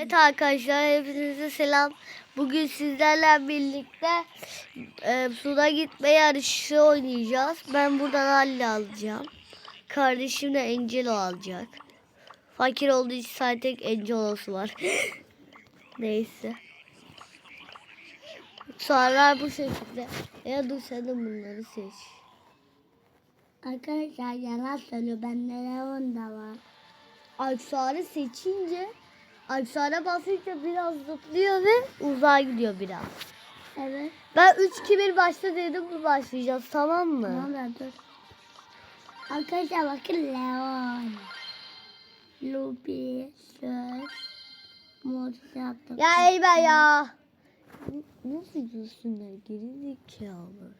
Evet arkadaşlar hepinize selam. Bugün sizlerle birlikte e, suda gitme yarışı oynayacağız. Ben buradan Halil alacağım. Kardeşim de Angelo alacak. Fakir olduğu için sadece tek Angelo'su var. Neyse. Sonra bu şekilde. Ya dur sen de bunları seç. Arkadaşlar yalan söylüyor. Bende Leon da var. Aksuarı seçince Aksuar'a basınca biraz zıplıyor ve uzağa gidiyor biraz. Evet. Ben 3-2-1 başla dedim bu başlayacağız tamam mı? Tamam da dur. Arkadaşlar bakın Leon. Lupi, Söz, yaptım. Ya Eymen ya. Nasıl diyorsunlar geri zekalı.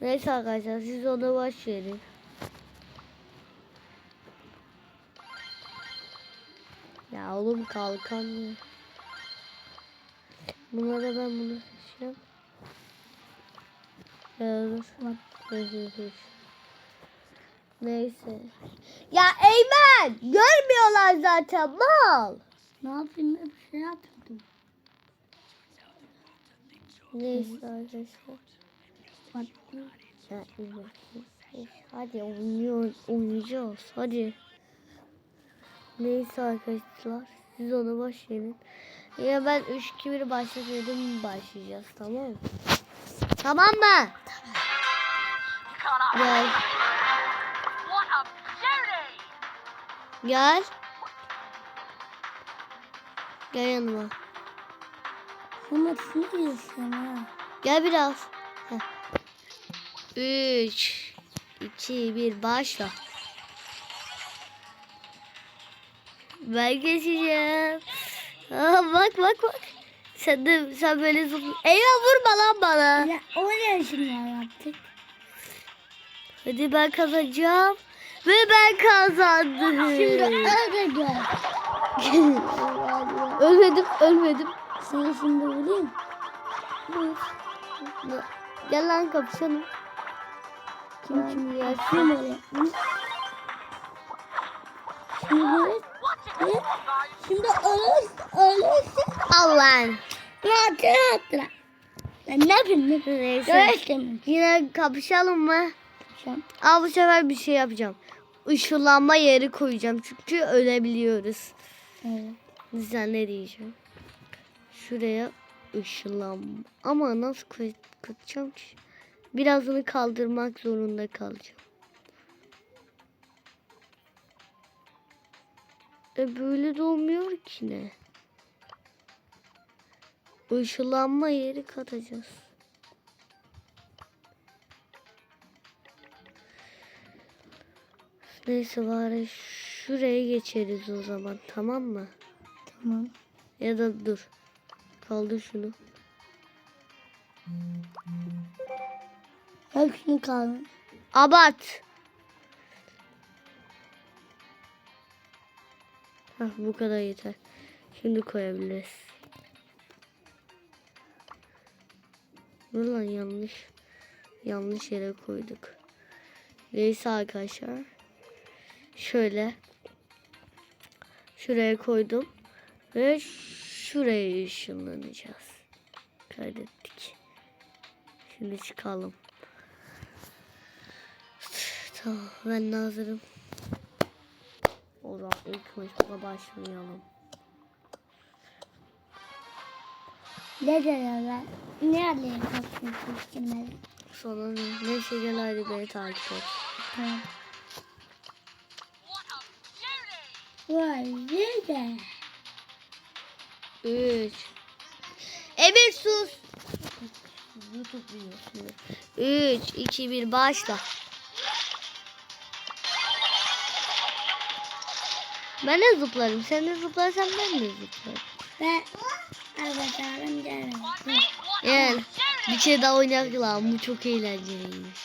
Neyse arkadaşlar siz ona başlayın. Ya oğlum kalkan mı? Buna da ben bunu seçeceğim. Ya dur. Bak. Dur, dur, dur. Neyse. Ya Eymen görmüyorlar zaten mal. Ne yapayım ben bir şey yapıyordum. Neyse arkadaşlar. Hadi oynuyor, oynayacağız. Hadi. Neyse arkadaşlar. Siz ona başlayın. Ya ben 3-2-1 başladım başlayacağız tamam mı? Tamam mı? Gel. Gel. Gel yanıma. Ama şunu diyorsun ha. Gel biraz. Heh. Üç, iki, bir, başla. Ben geçeceğim. Aa, bak bak bak. Sen de sen böyle zıpl... Eyvah vurma lan bana. Ya o ne şimdi yaptık? Hadi ben kazanacağım. Ve ben kazandım. Şimdi gör. ölmedim, ölmedim. Seni şimdi vurayım. Gel lan kapışalım. Kim yersin? Kim? Hı? Şimdi böyle. Hı? Şimdi ölür, ölürsün. Al lan. Rahatına rahatına. Ben ne yapayım ne? Neyse. Görüşürüz. Yine kapışalım mı? An. Aa bu sefer bir şey yapacağım. Işınlanma yeri koyacağım çünkü ölebiliyoruz. Evet. Sen ne diyeceğim? Şuraya ışınlanma. Ama nasıl koy koyacağım ki? Birazını kaldırmak zorunda kalacağım. E böyle de olmuyor ki ne? Işınlanma yeri katacağız. Neyse bari şuraya geçeriz o zaman tamam mı? Tamam. Ya da dur. Kaldır şunu. Hepsini kaldı. Abart. Hah bu kadar yeter. Şimdi koyabiliriz. Dur lan yanlış. Yanlış yere koyduk. Neyse arkadaşlar. Şöyle. Şuraya koydum. Ve şuraya ışınlanacağız. Kaydettik. Şimdi çıkalım. Tamam ben hazırım. O zaman ilk maçına başlayalım. Ne diyorlar? Ne alayım kalkmışsın şimdi? Sonra ne? Hadi beni takip et. Tamam. Vay bir de. Üç. Emir sus. YouTube videosu. Üç, iki, bir, başla. Ben de zıplarım. Sen de zıplarsan ben de zıplarım. Ve arkadaşlarım gelmedi. Yani bir şey daha oynayak lan. Bu çok eğlenceliymiş.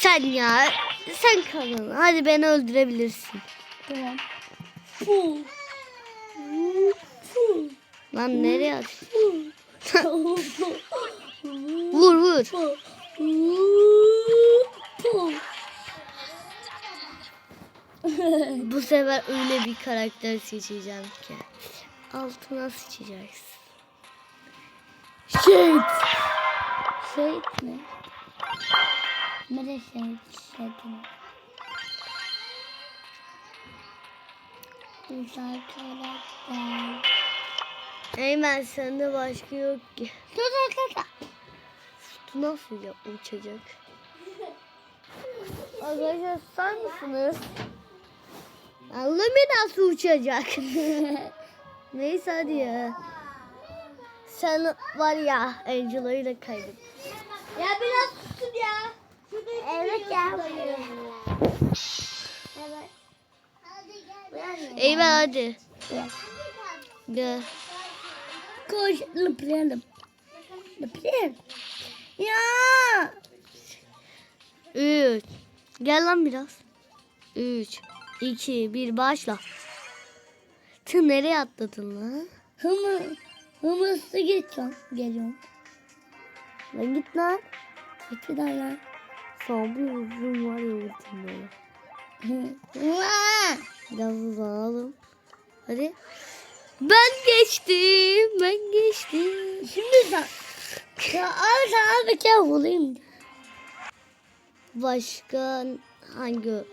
Sen ya. Sen kazan. Hadi beni öldürebilirsin. Tamam. Fu. Fu. Lan nereye at? Vur vur. Bu sefer öyle bir karakter seçeceğim ki. Altına sıçacaksın. Shit. Şey mi? Nereye şey şeydim? Güzel karakter. Eymen sende başka yok ki. Dur dur dur. Sütü nasıl ya uçacak? Arkadaşlar sen mısınız? Lumi nasıl uçacak? Neyse hadi ya. Sen var ya Angela'yı da kaybettin. Ya biraz tutun ya. Evet ya. Evet. Eymen hadi. Evet. Gel. Koş lıplayalım. Lıplayalım. Ya. Üç. Gel lan biraz. Üç, iki, bir başla. Tı nereye atladın lan? Hımı. Hımısı geçiyorum. Geliyorum. Lan git lan. İki tane. Son bir uzun var ya ultim böyle. Biraz uzanalım. Hadi. Ben geçtim. Ben geçtim. Şimdi sen. Ya al sana bir kere vurayım. Başka hangi?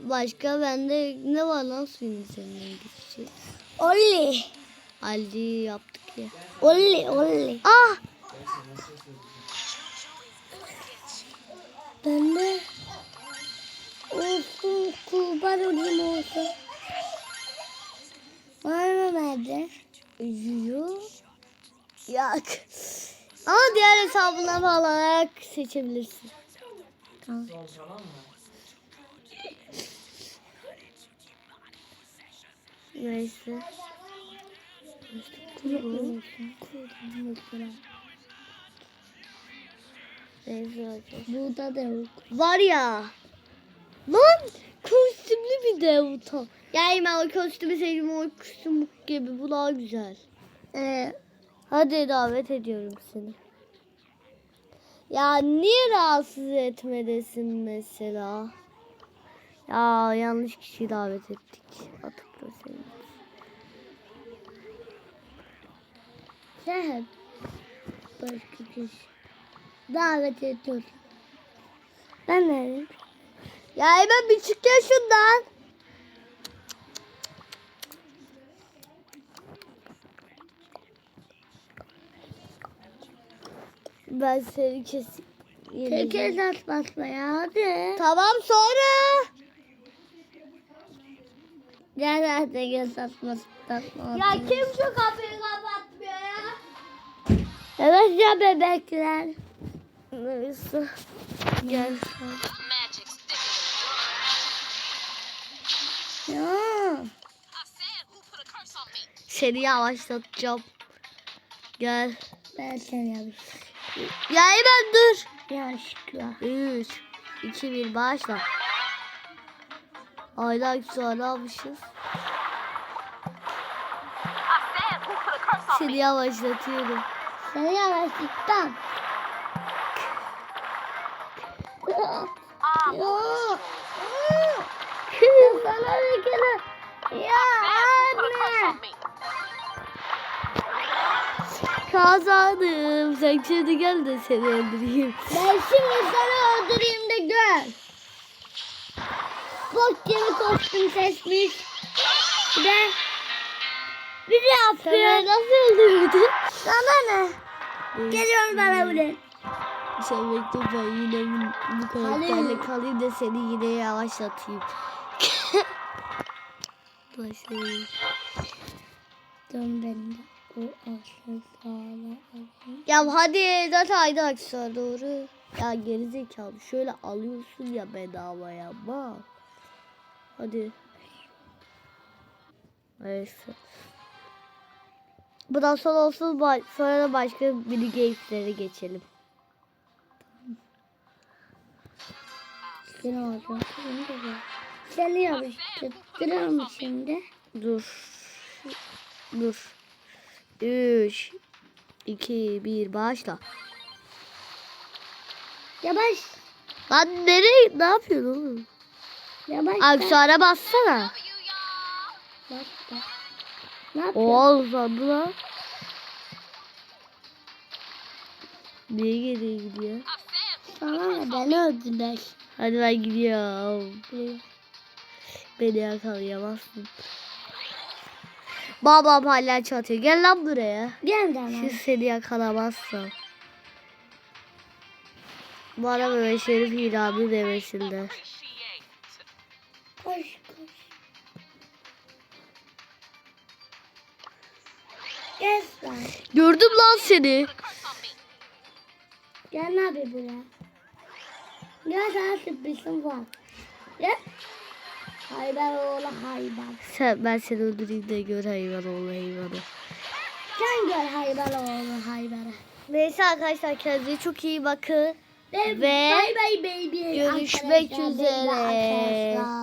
Başka bende ne var lan suyun senin geçecek? Olli. Ali yaptık ya. Olli. Olli. Ah! Ben de olsun kurban olayım olsun. Var mı bende? Yok. Yok. Ama diğer hesabına bağlanarak seçebilirsin. Tamam. Neyse. Burada da yok. Var ya. Lan kostümlü bir dev tam. Yani ben o kostümü sevdim o kostüm gibi bu daha güzel. Ee, Hadi davet ediyorum seni. Ya niye rahatsız etmedesin mesela? Ya yanlış kişiyi davet ettik. Atıp seni. Sen başka kişi davet ediyorsun. Ben nerede? Ya hemen bir çık ya şundan. Ben seni kesin. Tek esas basma ya hadi. Tamam sonra. Gel hadi esas basma. Ya kim şu kapıyı kapatmıyor ya? Evet ya bebekler. Neyse. Gel. Ya. Seni yavaşlatacağım. Gel. Ben seni yapmışım. Ya hemen dur. Yanlışlıkla. 3, 2, 1 başla. Aylar sonra almışız. Seni yavaşlatıyorum. Seni yanlışlıktan. Ah, Ya. Ya sana bir kere. Ya anne. Kazandım. Sen şimdi gel de seni öldüreyim. Ben şimdi seni öldüreyim de gör. Bok gibi kostüm seçmiş. Bir de bir de yapıyor. nasıl öldürdün? Sana ne? Geliyorum bana buraya. Sen bekle ben yine bu, bu karakterle kalayım da seni yine yavaşlatayım. Başlayayım. Dön beni de. O asıl sağla alayım. Ya hadi zaten ayda aksa doğru. Ya gerizekalı şöyle alıyorsun ya bedavaya bak. Hadi. Neyse. Bundan sonra olsun ba- sonra da başka mini gameslere geçelim. Seni alacağım. Seni yapıştırırım şimdi. Dur. Dur. 3 2 1 başla. Yavaş. Lan nereye ne yapıyorsun oğlum? Yavaş. Aksuara bassana. Bas bas. Ne yapıyorsun? Oo uzandı lan. Niye geriye gidiyor? Sana beni öldürdüler. Hadi ben gidiyorum. Beni yakalayamazsın. Babam hala çatıyor. Gel lan buraya. Gel lan. Siz seni yakalamazsam. Bana Mehmet Şerif İlhan'ı demesinler. Gel lan. Gördüm lan seni. Gel ne yapayım buraya? Gel sana sürprizim var. Gel. Hayvan oğlu hayvan. Sen ben seni öldüreyim de gör hayvan oğlu hayvanı. Sen gör hayvan oğlu hayvanı. Neyse arkadaşlar kendinize çok iyi bakın. Ve Ve bye bye baby. görüşmek üzere. arkadaşlar.